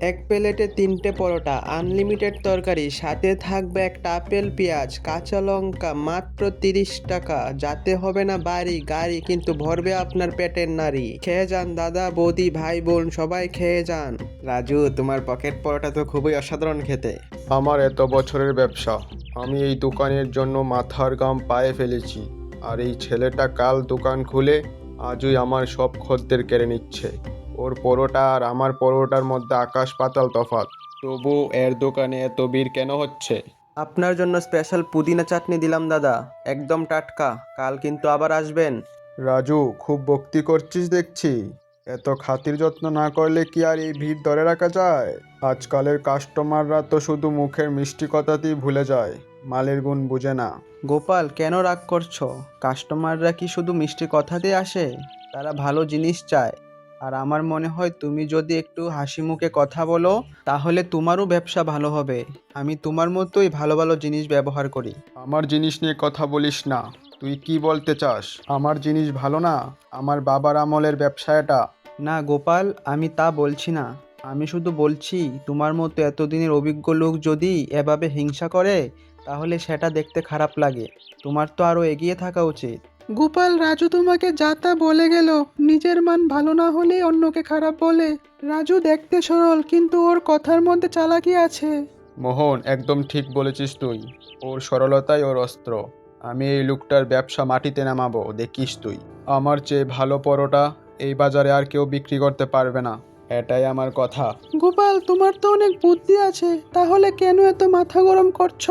এক প্লেটে তিনটে পরোটা আনলিমিটেড তরকারি সাথে থাকবে একটা আপেল পেঁয়াজ কাঁচা লঙ্কা মাত্র তিরিশ টাকা। যাতে হবে না বাড়ি গাড়ি কিন্তু ভরবে আপনার পেটের নারী। খেয়ে যান দাদা বৌদি ভাই বোন সবাই খেয়ে যান। রাজু তোমার পকেট পরোটা তো খুবই অসাধারণ খেতে। আমার এত বছরের ব্যবসা। আমি এই দোকানের জন্য মাথার গাম পায়ে ফেলেছি। আর এই ছেলেটা কাল দোকান খুলে আজই আমার সব খদ্দের কেড়ে নিচ্ছে। ওর পরোটা আর আমার পরোটার মধ্যে আকাশ পাতাল তফাৎ। তবু এর দোকানে এত ভিড় কেন হচ্ছে? আপনার জন্য স্পেশাল পুদিনা চাটনি দিলাম দাদা। একদম টাটকা। কাল কিন্তু আবার আসবেন। রাজু খুব ভক্তি করছিস দেখছি। এত খাতির যত্ন না করলে কি আর এই ভিড় ধরে রাখা যায়? আজকালের কাস্টমাররা তো শুধু মুখের মিষ্টি কথাতেই ভুলে যায়। মালের গুণ বুঝে না। গোপাল কেন রাগ করছ? কাস্টমাররা কি শুধু মিষ্টি কথাতে আসে? তারা ভালো জিনিস চায়। আর আমার মনে হয় তুমি যদি একটু হাসি মুখে কথা বলো তাহলে তোমারও ব্যবসা ভালো হবে। আমি তোমার মতোই ভালো ভালো জিনিস ব্যবহার করি। আমার জিনিস নিয়ে কথা বলিস না। তুই কি বলতে চাস? আমার জিনিস ভালো না? আমার বাবার আমলের ব্যবসা এটা না গোপাল আমি তা বলছি না। আমি শুধু বলছি তোমার মতো এতদিনের অভিজ্ঞ লোক যদি এভাবে হিংসা করে তাহলে সেটা দেখতে খারাপ লাগে। তোমার তো আরও এগিয়ে থাকা উচিত। গোপাল রাজু তোমাকে যা তা বলে গেল। নিজের মান ভালো না হলেই অন্যকে খারাপ বলে। রাজু দেখতে সরল কিন্তু ওর কথার মধ্যে চালাকি আছে। মোহন একদম ঠিক বলেছিস তুই। ওর সরলতাই ওর অস্ত্র। আমি এই লোকটার ব্যবসা মাটিতে নামাবো দেখিস তুই। আমার চেয়ে ভালো পরোটা এই বাজারে আর কেউ বিক্রি করতে পারবে না। এটাই আমার কথা। গোপাল তোমার তো অনেক বুদ্ধি আছে। তাহলে কেন এত মাথা গরম করছ?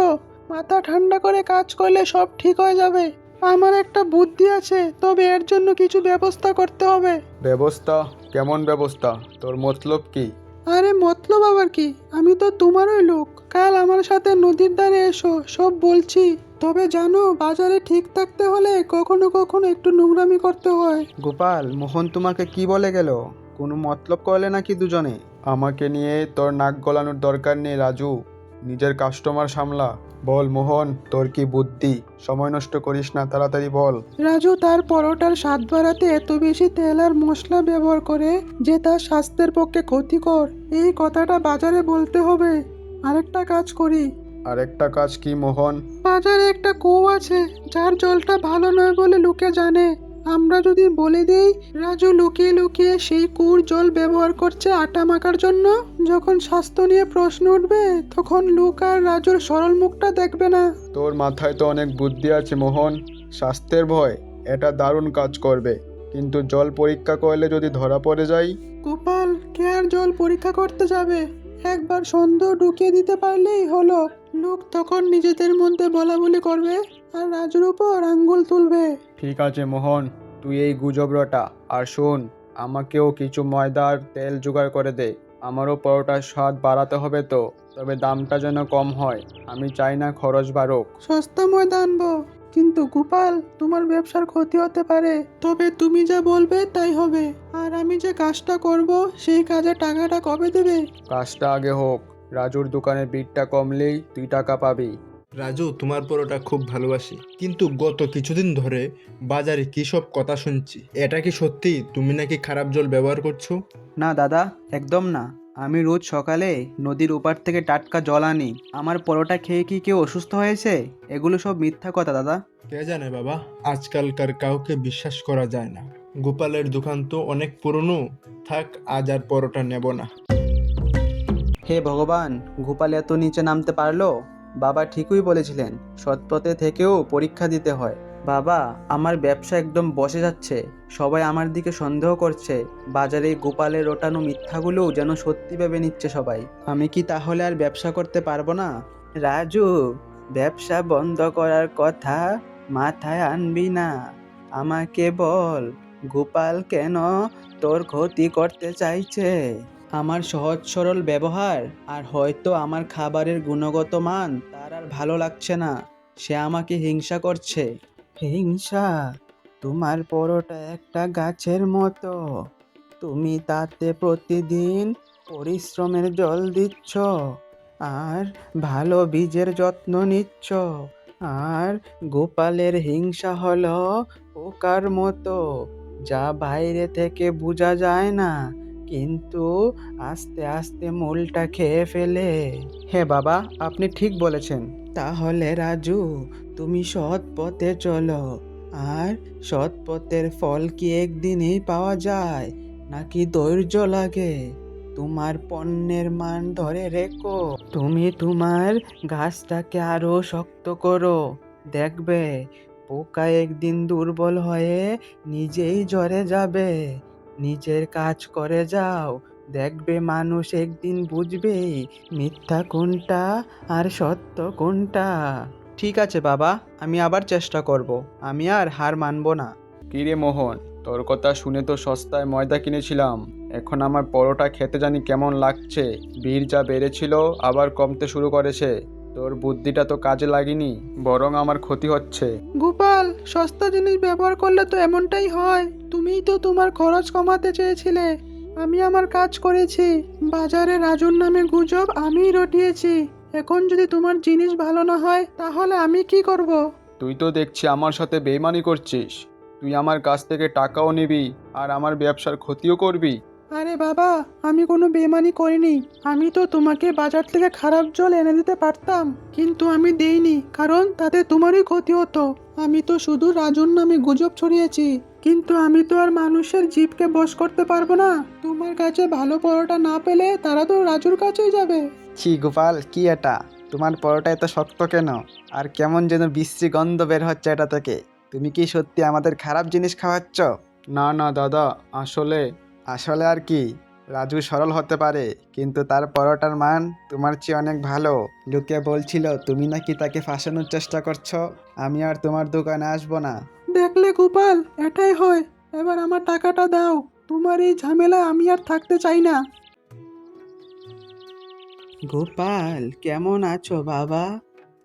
মাথা ঠান্ডা করে কাজ করলে সব ঠিক হয়ে যাবে। আমার একটা বুদ্ধি আছে তবে এর জন্য কিছু ব্যবস্থা করতে হবে। ব্যবস্থা? কেমন ব্যবস্থা? তোর মতলব কি? আরে মতলব আবার কি? আমি তো তোমারই লোক। কাল আমার সাথে নদীর ধারে এসো সব বলছি। তবে জানো বাজারে ঠিক থাকতে হলে কখনো কখনো একটু নোংরামি করতে হয়। গোপাল মোহন তোমাকে কি বলে গেল? কোনো মতলব করলে নাকি দুজনে? আমাকে নিয়ে তোর নাক গলানোর দরকার নেই রাজু। নিজের কাস্টমার সামলা। বল মোহন তোর কি বুদ্ধি? সময় নষ্ট করিস না তাড়াতাড়ি বল। রাজু তার পরোটার স্বাদ বাড়াতে এত বেশি তেল আর মশলা ব্যবহার করে যে তার স্বাস্থ্যের পক্ষে ক্ষতিকর। এই কথাটা বাজারে বলতে হবে। আরেকটা কাজ করি। আরেকটা কাজ কি মোহন? বাজারে একটা কুয়ো আছে যার জলটা ভালো নয় বলে লোকে জানে। আমরা যদি বলে দেই রাজু লুকিয়ে লুকিয়ে সেই কুয়োর জল ব্যবহার করছে আটা মাখার জন্য যখন স্বাস্থ্য নিয়ে প্রশ্ন উঠবে তখন লোক আর রাজুর সরল মুখটা দেখবে না। তোর মাথায় তো অনেক বুদ্ধি আছে মোহন। স্বাস্থ্যের ভয় এটা দারুণ কাজ করবে। কিন্তু জল পরীক্ষা করলে যদি ধরা পড়ে যাই? গোপাল কে আর জল পরীক্ষা করতে যাবে? একবার সন্দেহ ঢুকিয়ে দিতে পারলেই হলো। লোক তখন নিজেদের মধ্যে বলা বলি করবে আর রাজুর উপর আঙ্গুল তুলবে। ঠিক আছে মোহন তুই এই গুজব রটা আর শোন আমাকেও কিছু ময়দার তেল জোগাড় করে দে। আমারও পরোটার স্বাদ বাড়াতে হবে তো তবে দামটা যেন কম হয়। আমি চাই না খরচ বাড়ুক। সস্তা ময়দা আনব। কিন্তু গোপাল তোমার ব্যবসার ক্ষতি হতে পারে। তবে তুমি যা বলবে তাই হবে। আর আমি যে কাজটা করব সেই কাজে টাকাটা কবে দেবে? কাজটা আগে হোক। রাজুর দোকানে বিটটা কমলেই তুই টাকা পাবি। রাজু তোমার পরোটা খুব ভালোবাসি। কিন্তু গত কিছুদিন ধরে বাজারে কী সব কথা শুনছি? এটা কি সত্যি? তুমি নাকি খারাপ জল ব্যবহার করছ? না দাদা একদম না। আমি রোজ সকালে নদীর ওপার থেকে টাটকা জল আনি। আমার পরোটা খেয়ে কি কেউ অসুস্থ হয়েছে? এগুলো সব মিথ্যা কথা দাদা। কে জানে বাবা আজকালকার কাউকে বিশ্বাস করা যায় না। গোপালের দোকান তো অনেক পুরনো। থাক আজ আর পরোটা নেব না। হে ভগবান গোপাল এত নিচে নামতে পারল? বাবা ঠিকই বলেছিলেন সৎপথে থেকেও পরীক্ষা দিতে হয়। বাবা, আমার ব্যবসা একদম বসে যাচ্ছে। সবাই আমার দিকে সন্দেহ করছে। বাজারে গোপালের ওটানো মিথ্যাগুলোও যেন সত্যি ভেবে নিচ্ছে সবাই। আমি কি তাহলে আর ব্যবসা করতে পারব না? রাজু, ব্যবসা বন্ধ করার কথা মাথায় আনবি না। আমাকে বল, গোপাল কেন তোর ক্ষতি করতে চাইছে? আমার সহজ সরল ব্যবহার, আর হয়তো আমার খাবারের গুণগত মান তার আর ভালো লাগছে না। সে আমাকে হিংসা করছে। হিংসা। তোমার পরোটা একটা গাছের মতো। তুমি তাতে প্রতিদিন পরিশ্রমের জল দিচ্ছ আর ভালো বীজের যত্ন নিচ্ছ আর গোপালের হিংসা হলো পোকার মতো। যা বাইরে থেকে বোঝা যায় না কিন্তু আস্তে আস্তে মূলটা খেয়ে ফেলে। হ্যাঁ বাবা, আপনি ঠিক বলেছেন। তাহলে রাজু, তুমি সৎ পথে চলো। আর সৎ পথের ফল কি একদিনেই পাওয়া যায়? নাকি ধৈর্য লাগে? তোমার পণ্যের মান ধরে রেখো। তুমি তোমার গাছটাকে আরও শক্ত করো। দেখবে, পোকা একদিন দুর্বল হয়ে নিজেই ঝরে যাবে। নিজের কাজ করে যাও। দেখবে মানুষ একদিন বুঝবে মিথ্যা কোনটা আর সত্য কোনটা। ঠিক আছে বাবা, আমি আবার চেষ্টা করব। আমি আর হার মানব না। কিরে মোহন, তোর কথা শুনে তো সস্তায় ময়দা কিনেছিলাম। এখন আমার পরোটা খেতে জানি কেমন লাগছে। বীর যা বেড়েছিল, আবার কমতে শুরু করেছে। তোর বুদ্ধিটা তো কাজে লাগেনি বরং আমার ক্ষতি হচ্ছে। গোপাল সস্তা জিনিস ব্যবহার করলে তো এমনটাই হয়। তুমিই তো তোমার খরচ কমাতে চেয়েছিলে। আমি আমার কাজ করেছি। বাজারে রাজুর নামে গুজব আমিই রটিয়েছি। এখন যদি তোমার জিনিস ভালো না হয় তাহলে আমি কি করব। তুই তো দেখছি আমার সাথে বেইমানি করছিস। তুই আমার কাছ থেকে টাকাও নিবি আর আমার ব্যবসার ক্ষতিও করবি। আরে বাবা, আমি কোনো বেমানি করিনি। আমি তো তোমাকে বাজার থেকে খারাপ জল এনে দিতে পারতাম, কিন্তু আমি দেইনি, কারণ তাতে তোমারই ক্ষতি হতো। আমি তো শুধু রাজুর নামে গুজব ছড়িয়েছি, কিন্তু আমি তো আর মানুষের জীবকে বশ করতে পারব না। তোমার কাছে ভালো পরোটা না পেলে তারা তো রাজুর কাছেই যাবে। ছি গোপাল, কি এটা? তোমার পরোটা এত শক্ত কেন? আর কেমন যেন বিশ্রী গন্ধ বের হচ্ছে এটা থেকে। তুমি কি সত্যি আমাদের খারাপ জিনিস খাওয়াচ্ছ? না না, দাদা, আসলে আসলে আর কি? রাজু সরল হতে পারে কিন্তু তার পরোটার মান তোমার চেয়ে অনেক ভালো। লোকে বলছিল তুমি নাকি তাকে ফাঁসানোর চেষ্টা করছ? আমি আর তোমার দোকানে আসব না। দেখলে গোপাল এটাই হয়। এবার আমার টাকাটা দাও। তোমার এই ঝামেলা আমি আর থাকতে চাই না। গোপাল কেমন আছো বাবা?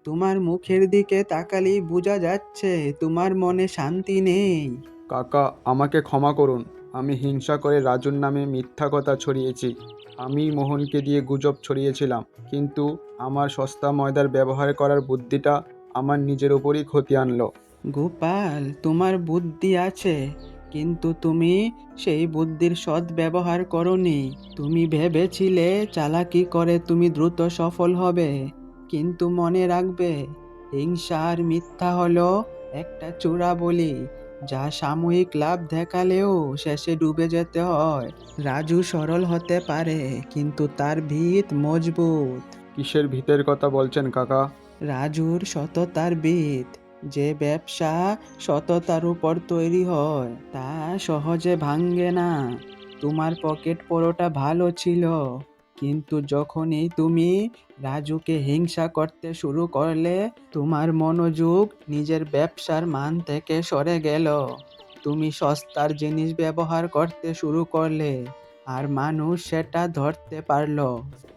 তোমার মুখের দিকে তাকালেই বোঝা যাচ্ছে তোমার মনে শান্তি নেই। কাকা আমাকে ক্ষমা করুন। আমি হিংসা করে রাজুর নামে মিথ্যা কথা ছড়িয়েছি। আমি মোহনকে দিয়ে গুজব ছড়িয়েছিলাম। কিন্তু আমার সস্তা ময়দার ব্যবহার করার বুদ্ধিটা আমার নিজের ওপরই ক্ষতি আনলো। গোপাল, তোমার বুদ্ধি আছে, কিন্তু তুমি সেই বুদ্ধির সৎ ব্যবহার করনি। তুমি ভেবেছিলে চালাকি করে তুমি দ্রুত সফল হবে, কিন্তু মনে রাখবে, হিংসা আর মিথ্যা হলো একটা চূড়া বলি যা সাময়িক লাভ দেখালেও শেষে ডুবে যেতে হয়। রাজু সরল হতে পারে কিন্তু তার ভিত মজবুত। কিসের ভিতের কথা বলছেন কাকা? রাজুর সততার ভিত। যে ব্যবসা সততার উপর তৈরি হয় তা সহজে ভাঙ্গে না। তোমার পকেট পরোটা ভালো ছিল। কিন্তু যখনই তুমি রাজুকে হিংসা করতে শুরু করলে তোমার মনোযোগ নিজের ব্যবসার মান থেকে সরে গেল। তুমি সস্তার জিনিস ব্যবহার করতে শুরু করলে আর মানুষ সেটা ধরতে পারল।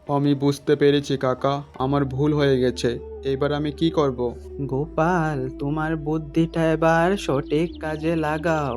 আমি বুঝতে পেরেছি কাকা আমার ভুল হয়ে গেছে। এবার আমি কি করব। গোপাল তোমার বুদ্ধিটা এবার সঠিক কাজে লাগাও।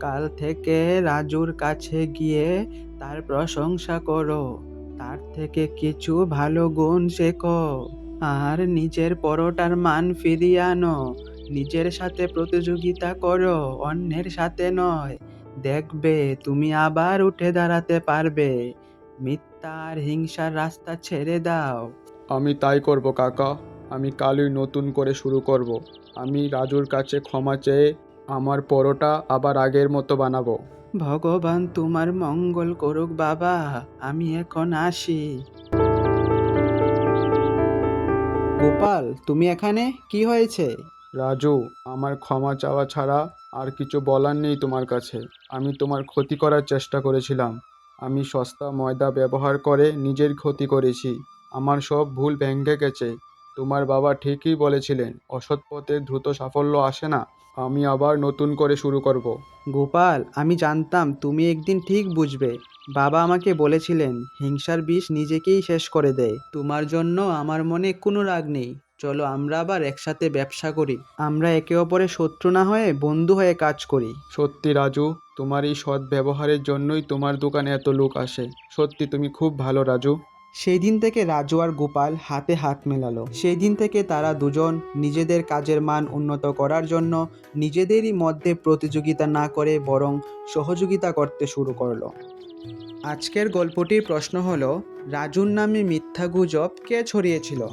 কাল থেকে রাজুর কাছে গিয়ে তার প্রশংসা করো। তার থেকে কিছু ভালো গুণ শেখো। আর নিজের পরোটার মান ফিরিয়ে আনো। নিজের সাথে প্রতিযোগিতা করো, অন্যের সাথে নয়। দেখবে তুমি আবার উঠে দাঁড়াতে পারবে। মিথ্যা আর হিংসার রাস্তা ছেড়ে দাও। আমি তাই করব, কাকা। আমি কালই নতুন করে শুরু করব। আমি রাজুর কাছে ক্ষমা চেয়ে আমার পরোটা আবার আগের মতো বানাবো। ভগবান তোমার মঙ্গল করুক বাবা আমি এখন আসি। গোপাল তুমি এখানে? কি হয়েছে? রাজু আমার ক্ষমা চাওয়া ছাড়া আর কিছু বলার নেই তোমার কাছে। আমি তোমার ক্ষতি করার চেষ্টা করেছিলাম। আমি সস্তা ময়দা ব্যবহার করে নিজের ক্ষতি করেছি। আমার সব ভুল ভেঙে গেছে। তোমার বাবা ঠিকই বলেছিলেন অসৎ পথে দ্রুত সাফল্য আসে না। আমি আবার নতুন করে শুরু করব। গোপাল আমি জানতাম তুমি একদিন ঠিক বুঝবে। বাবা আমাকে বলেছিলেন হিংসার বিষ নিজেকেই শেষ করে দেয়। তোমার জন্য আমার মনে কোনো রাগ নেই। চলো আমরা আবার একসাথে ব্যবসা করি। আমরা একে অপরের শত্রু না হয়ে বন্ধু হয়ে কাজ করি। সত্যি রাজু তোমার এই সৎ ব্যবহারের জন্যই তোমার দোকানে এত লোক আসে। সত্যি তুমি খুব ভালো রাজু। সেই দিন থেকে রাজু আর গোপাল হাতে হাত মেলালো। সেই দিন থেকে তারা দুজন নিজেদের কাজের মান উন্নত করার জন্য নিজেদেরই মধ্যে প্রতিযোগিতা না করে বরং সহযোগিতা করতে শুরু করল। আজকের গল্পটির প্রশ্ন হলো, রাজুর নামে মিথ্যা গুজব কে ছড়িয়েছিল?